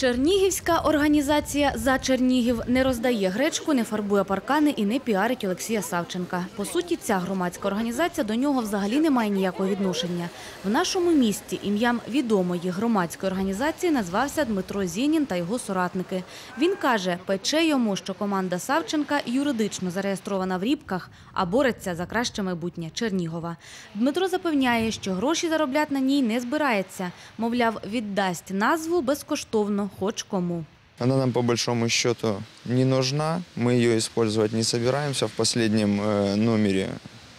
Чернігівська організація «За Чернігів» не роздає гречку, не фарбує паркани і не піарить Олексія Савченка. По суті, ця громадська організація до нього взагалі не має ніякого відношення. В нашому місті ім'ям відомої громадської організації назвався Дмитро Зінін та його соратники. Він каже, пече йому, що команда Савченка юридично зареєстрована в Рібках, а бореться за краще майбутнє Чернігова. Дмитро запевняє, що гроші заробляти на ній не збирається. Мовляв, віддасть назву безкоштовно хоч кому. Она нам по большому счету не нужна, мы ее использовать не собираемся. В последнем э, номере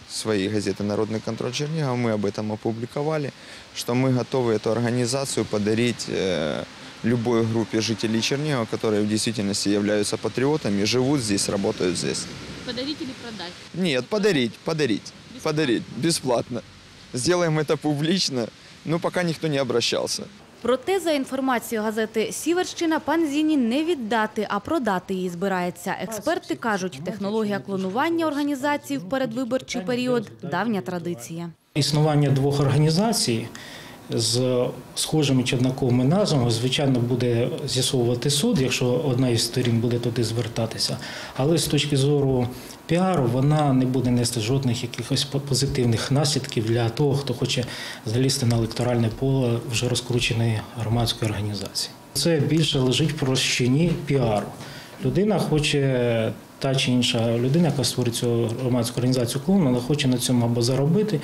своей газеты «Народный контроль Чернигова» мы об этом опубликовали, что мы готовы эту организацию подарить э, любой группе жителей Чернигова, которые в действительности являются патриотами, живут здесь, работают здесь. Подарить или продать? Нет, подарить, подарить, подарить, бесплатно. Сделаем это публично, но пока никто не обращался. Проте, за інформацією газети «Сіверщина», пан Зінін не віддати, а продати її збирається. Експерти кажуть, технологія клонування організації в передвиборчий період – давня традиція. Існування двох організацій з схожими чи однаковими назвами, звичайно, буде з'ясовувати суд, якщо одна із сторін буде туди звертатися. Але з точки зору піару вона не буде нести жодних якихось позитивних наслідків для того, хто хоче залізти на електоральне поле вже розкрученої громадської організації. Це більше лежить в прощині піару. Людина хоче та чи інша людина, яка створить цю громадську організацію клон, вона хоче на цьому або заробити,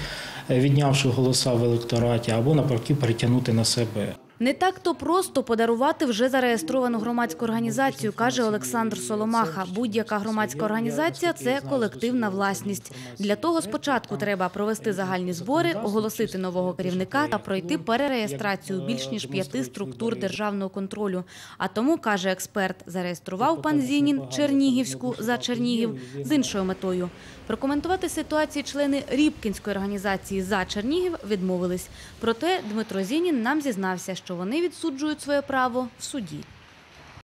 е, віднявши голоса в електораті, або навпаки перетягнути на себе. Не так то просто подарувати вже зареєстровану громадську організацію, каже Олександр Соломаха. Будь-яка громадська організація – це колективна власність. Для того спочатку треба провести загальні збори, оголосити нового керівника та пройти перереєстрацію більш ніж п'яти структур державного контролю. А тому, каже експерт, зареєстрував пан Зінін Чернігівську за Чернігів з іншою метою. Прокоментувати ситуацію члени Рібкінської організації за Чернігів відмовились. Проте Дмитро Зінін нам зізнався, що вони відсуджують своє право в суді.